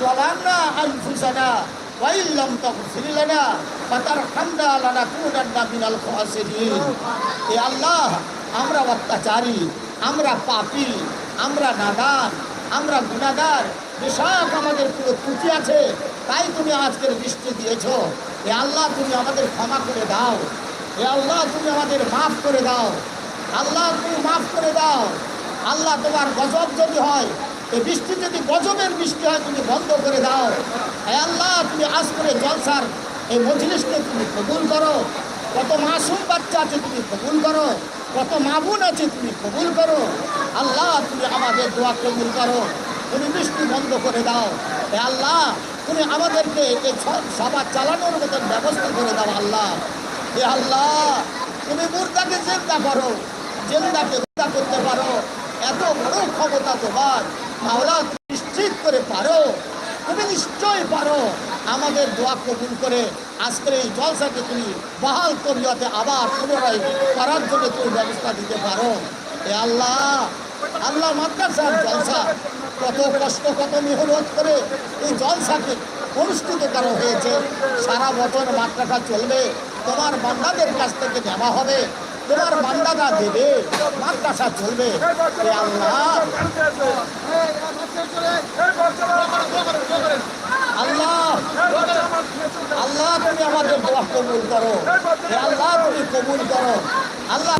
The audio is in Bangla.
ظلمنا أنفسنا وإن لم تغفر لنا وترحمنا لنكونن من الخاسرين يا الله আমরা অত্যাচারী আমরা পাপী আমরা নাদান আমরা গুণাগার বেশাক আমাদের পুরো ত্রুটি আছে তাই তুমি আজকের বৃষ্টি দিয়েছ এ আল্লাহ তুমি আমাদের ক্ষমা করে দাও এ আল্লাহ তুমি আমাদের মাফ করে দাও আল্লাহ তুমি মাফ করে দাও আল্লাহ তোমার গজব যদি হয় এই বৃষ্টি যদি গজবের বৃষ্টি হয়, তুমি বন্ধ করে দাও। হ্যাঁ আল্লাহ, তুমি আজ করে জলসার এই মজলিসকে তুমি কবুল করো। কত মাসুম বাচ্চা আছে, তুমি কবুল করো। কত মাবুন আছে, তুমি কবুল করো। আল্লাহ, তুমি আমাদের দোয়া কবুল করো। তুমি বৃষ্টি বন্ধ করে দাও। হে আল্লাহ, তুমি আমাদেরকে এই সভা চালানোর মতন ব্যবস্থা করে দাও, আল্লাহ। হে আল্লাহ, তুমি মুর্দাকে চিন্তা করো। জেন্দাকে চিন্তা করতে পারো। এত বড় ক্ষমতা তোমার। মাওলা নিশ্চিত করে পারো। তুমি নিশ্চয়ই পারো। আমাদের দোয়া কবুল করে আজকের এই জলসাকে তুমি বহাল তবিয়তে আবার পুনরায় করার জন্য তুমি ব্যবস্থা দিতে পারো। এ আল্লাহ আল্লাহ মাদ্রাসার জলসা কত কষ্ট, কত মেহনত করে এই জলসাকে অনুষ্ঠিত করা হয়েছে। সারা বছর মাত্রাটা চলবে। তোমার বান্দাদের কাছ থেকে নেওয়া হবে। তোমার বান্দারা দেবে মাদ্রাসা চলবে। আল্লাহ। আল্লাহ আল্লাহ, তুমি আমাদের দোয়া কবুল করো। আল্লাহ, তুমি কবুল করো। আল্লাহ